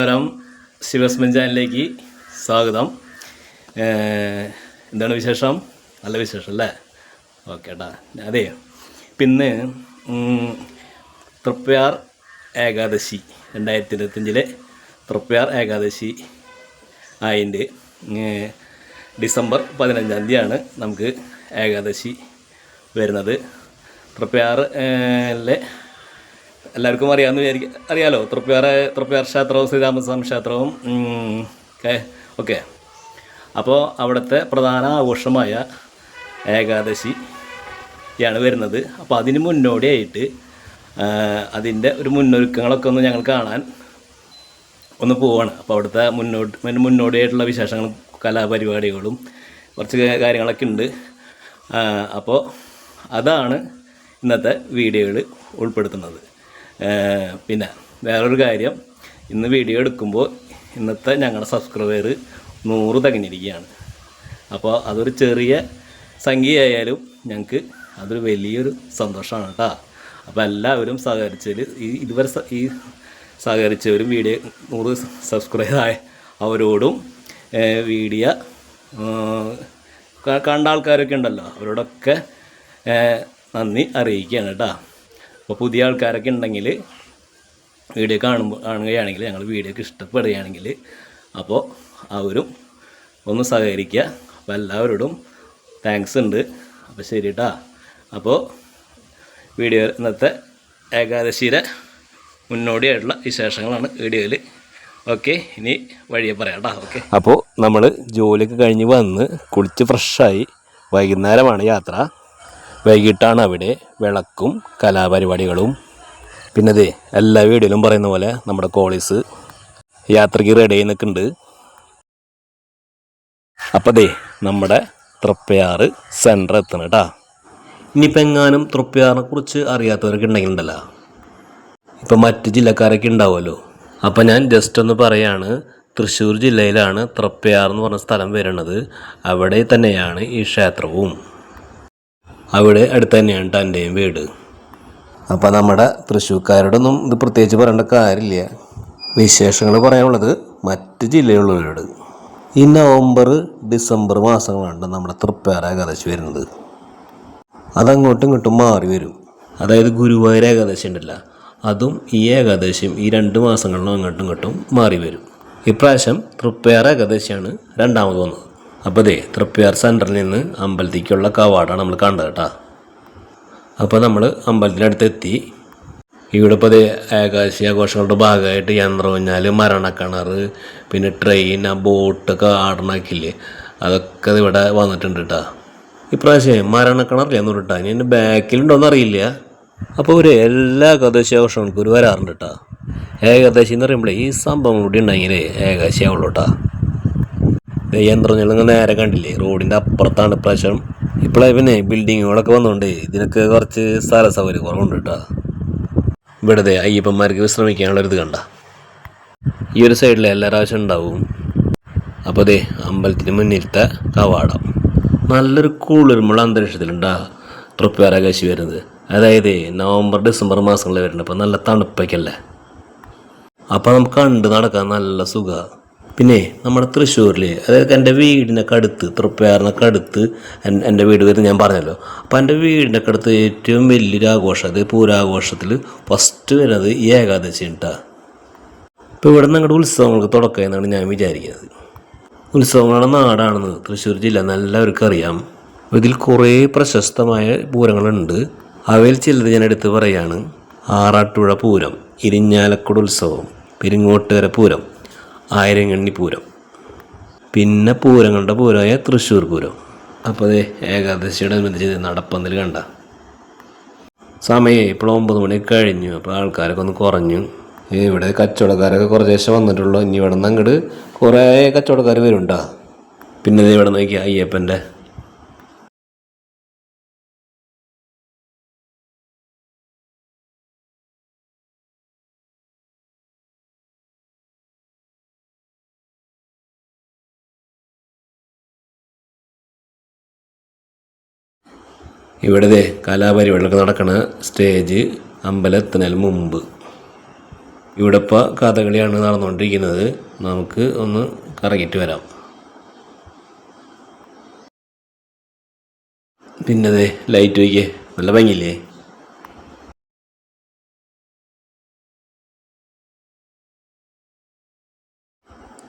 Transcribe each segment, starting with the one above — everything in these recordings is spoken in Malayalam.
നമസ്കാരം. ശിവസ്മൻ ചാനലിലേക്ക് സ്വാഗതം. എന്താണ് വിശേഷം? നല്ല വിശേഷം അല്ലേ? ഓക്കെ ഏട്ടാ അതെ. പിന്നെ തൃപ്പയാർ ഏകാദശി രണ്ടായിരത്തി ഇരുപത്തഞ്ചിലെ തൃപ്പയാർ ഏകാദശി ആയിന്റെ ഡിസംബർ പതിനഞ്ചാം തീയതിയാണ് നമുക്ക് ഏകാദശി വരുന്നത്. തൃപ്പയാർ ലെ എല്ലാവർക്കും അറിയാമെന്ന് വിചാരിക്കും അറിയാലോ. തൃപ്പയാർ തൃപ്പയാർ ക്ഷേത്രവും ശ്രീരാമസ്വാമി ക്ഷേത്രവും. ഓക്കെ. ഓക്കെ. അപ്പോൾ അവിടുത്തെ പ്രധാന ആഘോഷമായ ഏകാദശിയാണ് വരുന്നത്. അപ്പോൾ അതിന് മുന്നോടിയായിട്ട് അതിന്റെ ഒരു മുന്നൊരുക്കങ്ങളൊക്കെ ഒന്ന് ഞങ്ങൾ കാണാൻ ഒന്ന് പോവാണ്. അപ്പോൾ അവിടുത്തെ മുന്നോട്ട് മുന്നോടിയായിട്ടുള്ള വിശേഷങ്ങളും കലാപരിപാടികളും കുറച്ച് കാര്യങ്ങളൊക്കെ ഉണ്ട്. അപ്പോൾ അതാണ് ഇന്നത്തെ വീഡിയോയിൽ ഉൾപ്പെടുത്തുന്നത്. പിന്നെ വേറൊരു കാര്യം. ഇന്ന് വീഡിയോ എടുക്കുമ്പോൾ ഇന്നത്തെ ഞങ്ങളുടെ സബ്സ്ക്രൈബർ നൂറ് തികഞ്ഞിരിക്കുകയാണ് അപ്പോൾ അതൊരു ചെറിയ സംഖ്യയായാലും ഞങ്ങൾക്ക് അതൊരു വലിയൊരു സന്തോഷമാണ് കേട്ടോ അപ്പോൾ എല്ലാവരും സഹകരിച്ചതിൽ ഈ ഇതുവരെ ഈ സഹകരിച്ചവരും വീഡിയോ നൂറ് ആയ അവരോടും വീഡിയോ കണ്ട ആൾക്കാരൊക്കെ ഉണ്ടല്ലോ. അവരോടൊക്കെ നന്ദി അറിയിക്കുകയാണ് കേട്ടോ അപ്പോൾ പുതിയ ആൾക്കാരൊക്കെ ഉണ്ടെങ്കിൽ വീഡിയോ കാണുമ്പോൾ കാണുകയാണെങ്കിൽ ഞങ്ങൾ വീഡിയോക്ക് ഇഷ്ടപ്പെടുകയാണെങ്കിൽ അപ്പോൾ അവരും ഒന്ന് സഹകരിക്കുക. അപ്പോൾ എല്ലാവരോടും താങ്ക്സ് ഉണ്ട്. അപ്പോൾ ശരി കേട്ടാ അപ്പോൾ വീഡിയോ ഇന്നത്തെ ഏകാദശിയുടെ മുന്നോടിയായിട്ടുള്ള വിശേഷങ്ങളാണ് വീഡിയോയിൽ ഓക്കെ ഇനി വഴിയെ പറയാം കേട്ടോ ഓക്കെ അപ്പോൾ നമ്മൾ ജോലിയൊക്കെ കഴിഞ്ഞ് വന്ന് കുളിച്ച് ഫ്രഷായി വൈകുന്നേരമാണ് യാത്ര. വൈകിട്ടാണ് അവിടെ വിളക്കും കലാപരിപാടികളും. പിന്നെ ദേ എല്ലാ വീഡിയോയിലും പറയുന്ന പോലെ നമ്മുടെ കോളേജ് യാത്രയ്ക്ക് റെഡി ആയി നിൽക്കുന്നുണ്ട്. അപ്പോൾ ദേ നമ്മുടെ തൃപ്പയാറ് സെന്റർ എത്തണം കേട്ടാ. ഇനിയിപ്പോൾ എങ്ങാനും തൃപ്പയാറിനെ കുറിച്ച് അറിയാത്തവരൊക്കെ ഉണ്ടെങ്കിൽ ഉണ്ടല്ലോ ഇപ്പം മറ്റ് ജില്ലക്കാരൊക്കെ ഉണ്ടാവുമല്ലോ. അപ്പം ഞാൻ ജസ്റ്റ് ഒന്ന് പറയാണ് തൃശ്ശൂർ ജില്ലയിലാണ് തൃപ്പയാർ എന്ന് പറഞ്ഞ സ്ഥലം വരുന്നത്. അവിടെ തന്നെയാണ് ഈ ക്ഷേത്രവും. അവിടെ അടുത്ത് തന്നെയാണ് തന്റെയും വീട്. അപ്പോൾ നമ്മുടെ തൃശ്ശൂർക്കാരോടൊന്നും ഇത് പ്രത്യേകിച്ച് പറയേണ്ട കാര്യമില്ല. വിശേഷങ്ങൾ പറയാനുള്ളത് മറ്റ് ജില്ലയിലുള്ളവരോട് ഈ നവംബർ ഡിസംബർ മാസങ്ങളാണ് നമ്മുടെ തൃപ്പാര ഏകാദശി വരുന്നത്. അതങ്ങോട്ടും ഇങ്ങോട്ടും മാറി വരും. അതായത് ഗുരുവായൂർ ഏകാദശി ഉണ്ടല്ല അതും ഈ ഏകാദശിയും ഈ രണ്ട് മാസങ്ങളിലും അങ്ങോട്ടും ഇങ്ങോട്ടും മാറി വരും. ഇപ്രാവശ്യം തൃപ്പാര ഏകാദശിയാണ് രണ്ടാമത് വന്നത്. അപ്പോൾ ദേ തൃപ്പയാർ സെന്ററിൽ നിന്ന് അമ്പലത്തേക്കുള്ള കവാടാണ് നമ്മൾ കണ്ടത് കേട്ടോ. അപ്പോൾ നമ്മൾ അമ്പലത്തിനടുത്ത് എത്തി ഇവിടെ ഇപ്പോൾ ആകാശി ആഘോഷങ്ങളുടെ ഭാഗമായിട്ട് യന്ത്രമഞ്ഞാൽ മരണക്കിണറ് പിന്നെ ട്രെയിൻ ആ ബോട്ടൊക്കെ ആടണാക്കില്ലേ അതൊക്കെ ഇവിടെ വന്നിട്ടുണ്ട് കേട്ടോ. ഇപ്രാവശ്യം മരണക്കിണറില്ലെന്ന് പറഞ്ഞിട്ടാ. ഇനി എന്റെ ബാക്കിലുണ്ടോയെന്ന് അറിയില്ല. അപ്പോൾ ഒരു എല്ലാ ഏകാദശി ആഘോഷങ്ങൾക്കും ഒരു വരാറുണ്ട് കേട്ടോ. ഏകാദശി എന്ന് പറയുമ്പോഴേ ഈ സംഭവം കൂടി ഉണ്ടെങ്കിൽ ഏകദേശിയാവുള്ളൂ കേട്ടോ. യന്ത്രം ഞങ്ങൾ നേരെ കണ്ടില്ലേ? റോഡിന്റെ അപ്പുറത്താണ് ഇപ്രാവശ്യം. ഇപ്പോഴേ പിന്നെ ബിൽഡിങ്ങുകളൊക്കെ വന്നുകൊണ്ട് ഇതിനൊക്കെ കുറച്ച് സ്ഥല സൗകര്യം കുറവുണ്ട് കേട്ടോ. ഇവിടെ ദേ അയ്യപ്പന്മാർക്ക് വിശ്രമിക്കാനുള്ള ഒരു ഇത് കണ്ട. ഈ ഒരു സൈഡിൽ എല്ലാ പ്രാവശ്യം ഉണ്ടാവും. അപ്പോൾ അതെ അമ്പലത്തിന് മുന്നിലത്തെ കവാടം. നല്ലൊരു കൂളിരുമുള്ള അന്തരീക്ഷത്തിലുണ്ടാ ട്രിപ്പ് തൃപ്പയാറാകാശി വരുന്നത്. അതായത് നവംബർ ഡിസംബർ മാസങ്ങളിൽ വരുന്നത് അപ്പോൾ നല്ല തണുപ്പൊക്കെയല്ലേ? അപ്പോൾ നമുക്ക് കണ്ട് നടക്കാൻ നല്ല സുഖമാണ് പിന്നെ നമ്മുടെ തൃശ്ശൂരിൽ അതായത് എന്റെ വീടിനൊക്കെ അടുത്ത് തൃപ്പയാറിനൊക്കെ അടുത്ത് എന്റെ വീട് വരുന്നത് ഞാൻ പറഞ്ഞല്ലോ. അപ്പോൾ എന്റെ വീടിനൊക്കെ അടുത്ത് ഏറ്റവും വലിയൊരു ആഘോഷം അത് പൂരാഘോഷത്തിൽ ഫസ്റ്റ് വരുന്നത് ഈ ഏകാദശി കേട്ടാ ഇപ്പോൾ ഇവിടെ നിങ്ങളുടെ ഉത്സവങ്ങൾക്ക് തുടക്കം എന്നാണ് ഞാൻ വിചാരിക്കുന്നത്. ഉത്സവങ്ങളുടെ നാടാണെന്ന് തൃശ്ശൂർ ജില്ല എല്ലാവർക്കും അറിയാം. ഇതിൽ കുറേ പ്രശസ്തമായ പൂരങ്ങളുണ്ട്. അവയിൽ ചിലത് ഞാൻ എടുത്ത് പറയാണ്. ആറാട്ടുഴ പൂരം ഇരിഞ്ഞാലക്കുട ഉത്സവം പെരിങ്ങോട്ടുകര പൂരം ആയിരങ്ങണ്ണി പൂരം. പിന്നെ പൂരങ്ങളുടെ പൂരമായ തൃശ്ശൂർ പൂരം. അപ്പോൾ അതെ ഏകാദശിയുടെ അനുബന്ധിച്ച് നടപ്പന്തൽ കണ്ട. സമയം ഇപ്പോൾ ഒമ്പത് മണി കഴിഞ്ഞു. അപ്പോൾ ആൾക്കാരൊക്കെ ഒന്ന് കുറഞ്ഞു. ഇവിടെ കച്ചവടക്കാരൊക്കെ കുറച്ച് ശേഷം വന്നിട്ടുള്ളൂ. ഇനി ഇവിടെ നിന്ന് അങ്ങോട്ട് കുറേ കച്ചവടക്കാർ വരുന്നുണ്ടോ പിന്നെ ഇവിടെ നോക്കിയാൽ അയ്യപ്പന്റെ ഇവിടെ ദേ കലാപരിപാടികളൊക്കെ നടക്കുന്ന സ്റ്റേജ് അമ്പലത്തിനൽ മുമ്പ്. ഇവിടെ ഇപ്പോൾ കഥകളിയാണ് നടന്നുകൊണ്ടിരിക്കുന്നത്. നമുക്ക് ഒന്ന് കറങ്ങിയിട്ട് വരാം. പിന്നതെ ലൈറ്റ് വയ്ക്കേ നല്ല ഭംഗിയില്ലേ?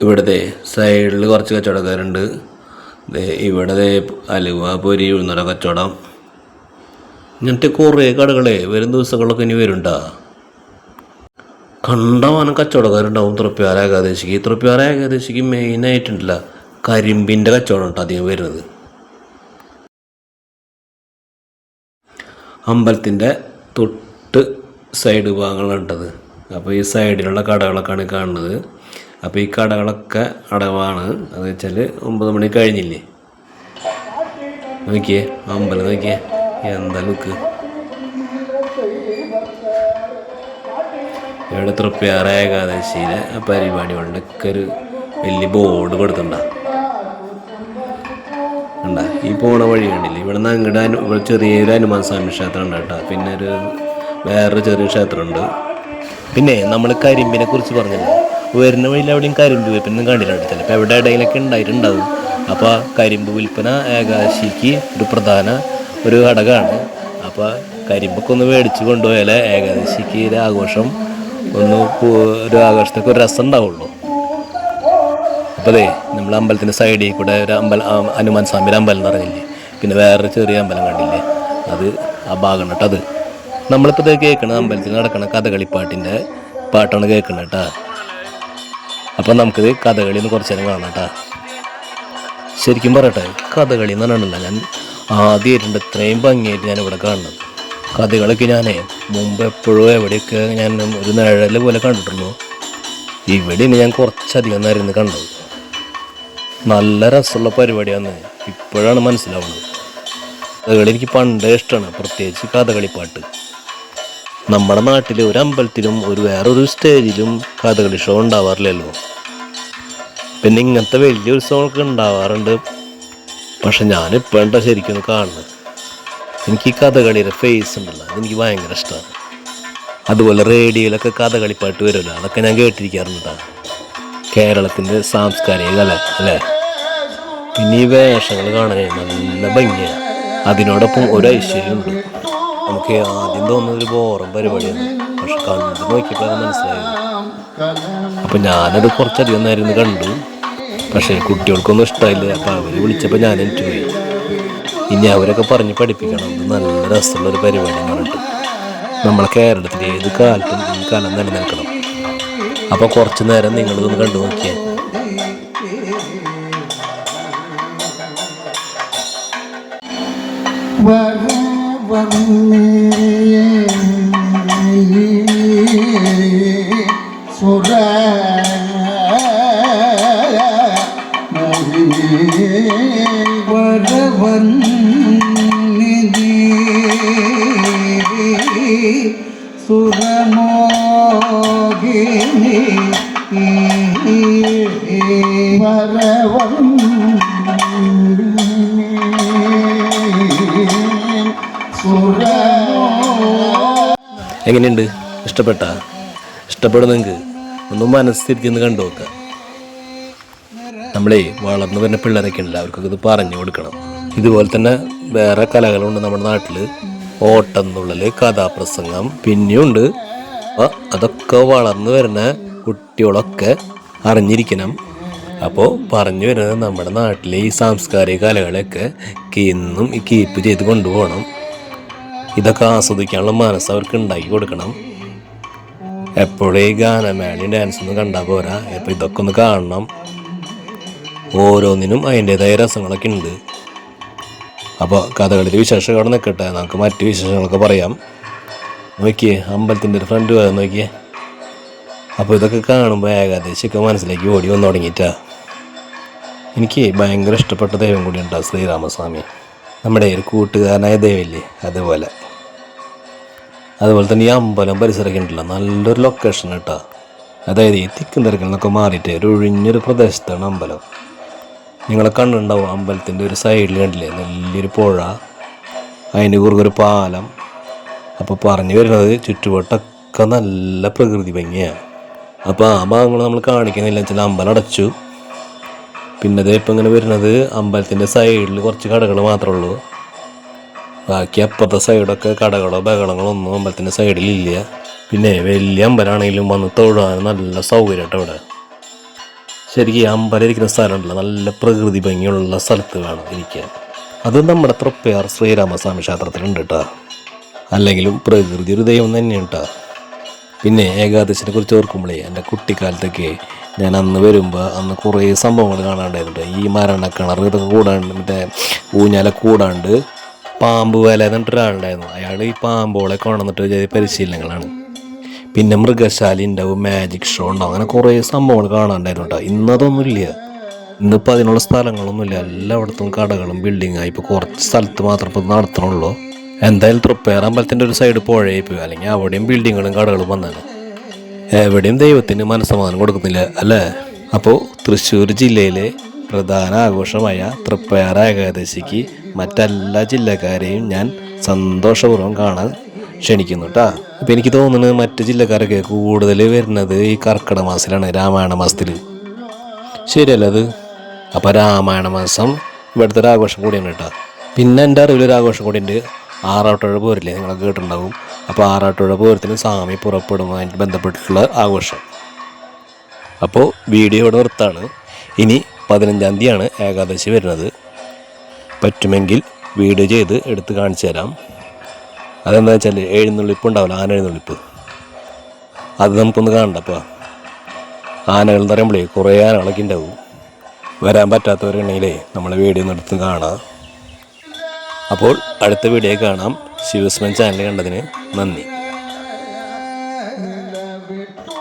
ഇവിടുത്തെ സൈഡിൽ കുറച്ച് കച്ചവടക്കാരുണ്ട്. ദേ ഇവിടെ അലുവ പൊരി ഉഴുന്നട കച്ചവടം. ഇങ്ങനത്തെ കുറേ കടകളെ വരും ദിവസങ്ങളിലൊക്കെ ഇനി വരുണ്ട കണ്ടമാനം കച്ചവടക്കാരുണ്ടാവും തൃപ്പ്യാര ഏകാദശിക്ക്. തൃപ്പ്യാര ഏകാദശിക്ക് മെയിനായിട്ടുണ്ടല്ല കരിമ്പിന്റെ കച്ചവടം കേട്ടോ അധികം വരുന്നത്. അമ്പലത്തിന്റെ തൊട്ട് സൈഡ് ഭാഗങ്ങളുണ്ടത് അപ്പോൾ ഈ സൈഡിലുള്ള കടകളൊക്കെയാണ് കാണുന്നത്. അപ്പോൾ ഈ കടകളൊക്കെ അടവാണ്. അത് വെച്ചാൽ ഒമ്പത് മണി കഴിഞ്ഞില്ലേ? നോക്കിയേ അമ്പലം നോക്കിയേ. എന്താ ലുക്ക്? ഇവിടെ തൃപ്യാറ ഏകാദശിയിലെ പരിപാടികളുടെയൊക്കെ ഒരു വലിയ ബോർഡ് കൊടുത്തിട്ടുണ്ടാ. ഈ പോണ വഴി കണ്ടില്ല? ഇവിടെ നിന്ന് അങ്ങോട്ട് അനു ചെറിയൊരു ഹനുമാൻ സ്വാമി ക്ഷേത്രം ഉണ്ട് കേട്ടോ. പിന്നെ ഒരു വേറൊരു ചെറിയ ക്ഷേത്രമുണ്ട്. പിന്നെ നമ്മൾ കരിമ്പിനെ കുറിച്ച് പറഞ്ഞല്ലോ. വരുന്ന വഴിയിൽ അവിടെയും കരിമ്പ് വിൽപ്പന കണ്ടില്ല അടുത്തല്ല. അപ്പോൾ എവിടെ ഇടയിലൊക്കെ ഉണ്ടായിട്ടുണ്ടാവും. അപ്പോൾ കരിമ്പ് വിൽപ്പന ഏകാദശിക്ക് ഒരു പ്രധാന ഒരു ഘടകമാണ്. അപ്പോൾ കരിമ്പൊക്കെ ഒന്ന് മേടിച്ച് കൊണ്ടുപോയാൽ ഏകാദശിക്ക് ഒരു ആഘോഷം ഒന്ന് ഒരു ആഘോഷത്തൊക്കെ ഒരു രസം ഉണ്ടാവുള്ളൂ. അപ്പോൾ അതെ നമ്മൾ അമ്പലത്തിന്റെ സൈഡിൽ കൂടെ ഒരു അമ്പലം ഹനുമാൻ സ്വാമിയുടെ അമ്പലം എന്ന് പറഞ്ഞില്ലേ? പിന്നെ വേറൊരു ചെറിയ അമ്പലം കണ്ടില്ലേ? അത് ആ ഭാഗം കേട്ടോ അത്? നമ്മളിപ്പോൾ ഇത് കേൾക്കണത് അമ്പലത്തിൽ നടക്കണ കഥകളിപ്പാട്ടിന്റെ പാട്ടാണ് കേൾക്കുന്നത് കേട്ടോ. അപ്പം നമുക്കിത് കഥകളി ഒന്ന് കുറച്ച് നേരം കാണാം കേട്ടോ. ശരിക്കും പറയട്ടെ കഥകളി എന്ന് ഞാൻ ആദ്യമായിട്ടുണ്ട്. ഇത്രയും ഭംഗിയായിട്ട് ഞാൻ ഇവിടെ കാണുന്നത്. കഥകളൊക്കെ ഞാൻ മുമ്പ് എപ്പോഴും എവിടെയൊക്കെ ഞാൻ ഒരു നഴൽ പോലെ കണ്ടിട്ടുള്ളൂ. ഇവിടെയാണ് ഞാൻ കുറച്ചധികം നേരം കണ്ടത്. നല്ല രസമുള്ള പരിപാടിയാണ് ഇപ്പോഴാണ് മനസ്സിലാവുന്നത്. കഥകളി എനിക്ക് പണ്ടേ ഇഷ്ടമാണ് പ്രത്യേകിച്ച് കഥകളിപ്പാട്ട്. നമ്മുടെ നാട്ടിൽ ഒരു അമ്പലത്തിലും ഒരു വേറൊരു സ്റ്റേജിലും കഥകളി ഷോ ഉണ്ടാവാറില്ലല്ലോ. പിന്നെ ഇങ്ങനത്തെ വലിയ ഉത്സവമൊക്കെ ഉണ്ടാവാറുണ്ട്. പക്ഷെ ഞാനിപ്പോഴാണ് ശരിക്കും ഒന്ന് കാണുന്നത്? എനിക്ക് ഈ കഥകളിയുടെ ഫേസ് ഉണ്ടല്ലോ അതെനിക്ക് ഭയങ്കര ഇഷ്ടമാണ്. അതുപോലെ റേഡിയോയിലൊക്കെ കഥകളി പാട്ട് വരുമല്ലോ അതൊക്കെ ഞാൻ കേട്ടിരിക്കാറുണ്ടാണ് കേരളത്തിന്റെ സാംസ്കാരിക കല അല്ലേ? പിന്നെ ഈ വേഷങ്ങൾ കാണാനേ നല്ല ഭംഗിയാണ്. അതിനോടൊപ്പം ഒരു ഐശ്വര്യമുണ്ട്. നമുക്ക് ആദ്യം തോന്നുന്ന ഒരു ബോറം പരിപാടിയാണ്. പക്ഷെ കണ്ടു നോക്കിയിട്ട് മനസ്സിലായി മനസ്സിലായത് അപ്പം ഞാനത് കുറച്ചധികം നേരം കണ്ടു. പക്ഷേ കുട്ടികൾക്കൊന്നും ഇഷ്ടമായില്ല അപ്പം അവർ വിളിച്ചപ്പോൾ ഞാൻ എനിക്ക് പോയി ഇനി അവരൊക്കെ പറഞ്ഞ് പഠിപ്പിക്കണം. നല്ല രസമുള്ളൊരു പരിപാടി എന്ന് പറഞ്ഞിട്ട്. നമ്മളെ കേരളത്തിൽ ഏത് കാലത്തും ഈ കാലം നിലനിൽക്കണം. അപ്പോൾ കുറച്ച് നേരം നിങ്ങളിതൊന്ന് കണ്ടു നോക്കിയാൽ സുര സുരമോഹിനി വരവം എങ്ങനെയുണ്ട്? ഇഷ്ടപ്പെട്ട? ഇഷ്ടപ്പെടുന്നെങ്കിൽ ഒന്ന് മനസ്സിരുത്തിന്ന് കണ്ടു നോക്കുക നമ്മളേ വളർന്നു വരുന്ന പിള്ളേരൊക്കെ ഉണ്ടല്ലോ അവർക്കൊക്കെ ഇത് പറഞ്ഞു കൊടുക്കണം. ഇതുപോലെ തന്നെ വേറെ കലകളുണ്ട് നമ്മുടെ നാട്ടിൽ ഓട്ടം തുള്ളൽ കഥാപ്രസംഗം പിന്നെയുണ്ട്. അപ്പോൾ അതൊക്കെ വളർന്നു വരുന്ന കുട്ടികളൊക്കെ അറിഞ്ഞിരിക്കണം. അപ്പോൾ പറഞ്ഞു വരുന്നത് നമ്മുടെ നാട്ടിലെ ഈ സാംസ്കാരിക കലകളെയൊക്കെ ഈ കീപ്പ് ചെയ്ത് കൊണ്ടുപോകണം. ഇതൊക്കെ ആസ്വദിക്കാനുള്ള മനസ്സ് അവർക്ക് ഉണ്ടാക്കി കൊടുക്കണം. എപ്പോഴും ഗാനമേളയും ഡാൻസൊന്നും കണ്ടാൽ പോരാ. അപ്പോൾ ഇതൊക്കെ ഒന്ന് കാണണം. ഓരോന്നിനും അതിന്റേതായ രസങ്ങളൊക്കെ ഉണ്ട്. അപ്പോൾ കഥകളിൽ വിശേഷം അവിടെ നിൽക്കട്ടെ നമുക്ക് മറ്റു വിശേഷങ്ങളൊക്കെ പറയാം. നോക്കിയേ അമ്പലത്തിന്റെ ഒരു ഫ്രണ്ട് പോയാൽ നോക്കിയേ. അപ്പോൾ ഇതൊക്കെ കാണുമ്പോൾ ഏകാദേശമൊക്കെ മനസ്സിലേക്ക് ഓടി വന്നു തുടങ്ങിയിട്ടാ. എനിക്ക് ഭയങ്കര ഇഷ്ടപ്പെട്ട ദൈവം കൂടി ഉണ്ടാവും ശ്രീരാമസ്വാമി. നമ്മുടെ ഒരു കൂട്ടുകാരനായ ദൈവമില്ലേ? അതുപോലെ. അതുപോലെ തന്നെ ഈ അമ്പലം പരിസരമൊക്കെ ഉണ്ടല്ലോ നല്ലൊരു ലൊക്കേഷൻ കേട്ടോ അതായത് ഈ തിക്കും തിരക്കിൽ നിന്നൊക്കെ മാറിയിട്ട് ഒരു ഒഴിഞ്ഞൊരു പ്രദേശത്താണ് അമ്പലം. നിങ്ങളെ കണ്ടുണ്ടാവും അമ്പലത്തിന്റെ ഒരു സൈഡിൽ കണ്ടില്ലേ? വലിയൊരു പുഴ. അതിന്റെ കുറുകെ ഒരു പാലം. അപ്പോൾ പറഞ്ഞു വരുന്നത് ചുറ്റുവട്ടൊക്കെ നല്ല പ്രകൃതി ഭംഗിയാണ്. അപ്പോൾ ആ ഭാഗങ്ങൾ നമ്മൾ കാണിക്കുന്നില്ല. വെച്ചാൽ അമ്പലം അടച്ചു. പിന്നെ ദേ ഇപ്പം ഇങ്ങനെ വരുന്നത് അമ്പലത്തിന്റെ സൈഡിൽ കുറച്ച് കടകൾ മാത്രമേ ഉള്ളൂ. ബാക്കി അപ്പുറത്തെ സൈഡൊക്കെ കടകളോ ബഹളങ്ങളോ ഒന്നും അമ്പലത്തിന്റെ സൈഡിലില്ല പിന്നെ വലിയ അമ്പലമാണെങ്കിലും വന്ന് തൊഴാൻ നല്ല സൗകര്യം ഇവിടെ. ശരിക്കും അമ്പലം ഇരിക്കുന്ന സ്ഥലമുണ്ടല്ലോ. നല്ല പ്രകൃതി ഭംഗിയുള്ള സ്ഥലത്ത് വേണം ഇരിക്കാൻ. അത് നമ്മുടെ തൃപ്പയാർ ശ്രീരാമസ്വാമി ക്ഷേത്രത്തിലുണ്ട് കേട്ടോ അല്ലെങ്കിലും പ്രകൃതി ഒരു ദൈവം തന്നെയാണ് കേട്ടോ പിന്നെ ഏകാദശിനെ കുറിച്ച് ഓർക്കുമ്പോഴേ എന്റെ കുട്ടിക്കാലത്തൊക്കെ ഞാൻ അന്ന് വരുമ്പോൾ അന്ന് കുറേ സംഭവങ്ങൾ കാണാണ്ടായിരുന്നു. ഈ മരണക്കിണർ ഇതൊക്കെ കൂടാണ്ട് മറ്റേ ഊഞ്ഞാല കൂടാണ്ട് പാമ്പ് വേല എന്നിട്ടൊരാളുണ്ടായിരുന്നു അയാൾ ഈ പാമ്പുകളെ കൊണ്ടുവന്നിട്ട് പരിശീലനങ്ങളാണ്. പിന്നെ മൃഗശാല ഉണ്ടാവും മാജിക് ഷോ ഉണ്ടാവും. അങ്ങനെ കുറേ സംഭവങ്ങൾ കാണാണ്ടായിരുന്നു കേട്ടോ. ഇന്നതൊന്നുമില്ല. ഇന്നിപ്പോൾ അതിനുള്ള സ്ഥലങ്ങളൊന്നുമില്ല. എല്ലായിടത്തും കടകളും ബിൽഡിങ്ങായി ഇപ്പോൾ കുറച്ച് സ്ഥലത്ത് മാത്രം ഇപ്പോൾ നടത്തണുള്ളൂ. എന്തായാലും തൃപ്പേർ അമ്പലത്തിന്റെ ഒരു സൈഡ് പുഴയായി പോയി അല്ലെങ്കിൽ അവിടെയും ബിൽഡിങ്ങുകളും കടകളും വന്നാണ് എവിടെയും ദൈവത്തിന് മനസ്സമാധാനം കൊടുക്കുന്നില്ല അല്ലേ? അപ്പോൾ തൃശ്ശൂർ ജില്ലയിലെ പ്രധാന ആഘോഷമായ തൃപ്പയാർ ഏകാദശിക്ക് മറ്റെല്ലാ ജില്ലക്കാരെയും ഞാൻ സന്തോഷപൂർവം കാണാൻ ക്ഷണിക്കുന്നു കേട്ടോ എനിക്ക് തോന്നുന്നത് മറ്റ് ജില്ലക്കാരൊക്കെ കൂടുതൽ വരുന്നത് ഈ കർക്കിടക മാസത്തിലാണ് രാമായണ മാസത്തിൽ ശരിയല്ല അത്? അപ്പോൾ രാമായണ മാസം ഇവിടുത്തെ ഒരു ആഘോഷം കൂടിയാണ് കേട്ടോ പിന്നെ എന്റെ അറിവിൽ ഒരു ആഘോഷം കൂടിയുണ്ട് ആറാട്ടുഴ പോരില്ലേ? നിങ്ങളൊക്കെ കേട്ടിട്ടുണ്ടാവും. അപ്പോൾ ആറാട്ടുഴ പൂരത്തിന് സ്വാമി പുറപ്പെടുന്നതുമായിട്ട് ബന്ധപ്പെട്ടിട്ടുള്ള ആഘോഷം. അപ്പോൾ വീഡിയോ ഇവിടെ നിർത്താണ്. ഇനി പതിനഞ്ചാം തീയതിയാണ് ഏകാദശി വരുന്നത്. പറ്റുമെങ്കിൽ വീഡിയോ ചെയ്ത് എടുത്ത് കാണിച്ചു തരാം. അതെന്താ വെച്ചാൽ എഴുന്നള്ളിപ്പ് ഉണ്ടാവില്ല ആന എഴുന്നള്ളിപ്പ്. അത് നമുക്കൊന്ന് കാണണ്ട അപ്പോൾ ആനകൾ എന്ന് പറയുമ്പോഴേ കുറേ ആനകളൊക്കെ ഉണ്ടാവും. വരാൻ പറ്റാത്തവരുണ്ടെങ്കിലേ നമ്മളെ വീഡിയോ ഒന്ന് എടുത്ത് കാണാം. അപ്പോൾ അടുത്ത വീഡിയോ കാണാം. ശിവസ്മൻ ചാനൽ കണ്ടതിന് നന്ദി. വിട്ടു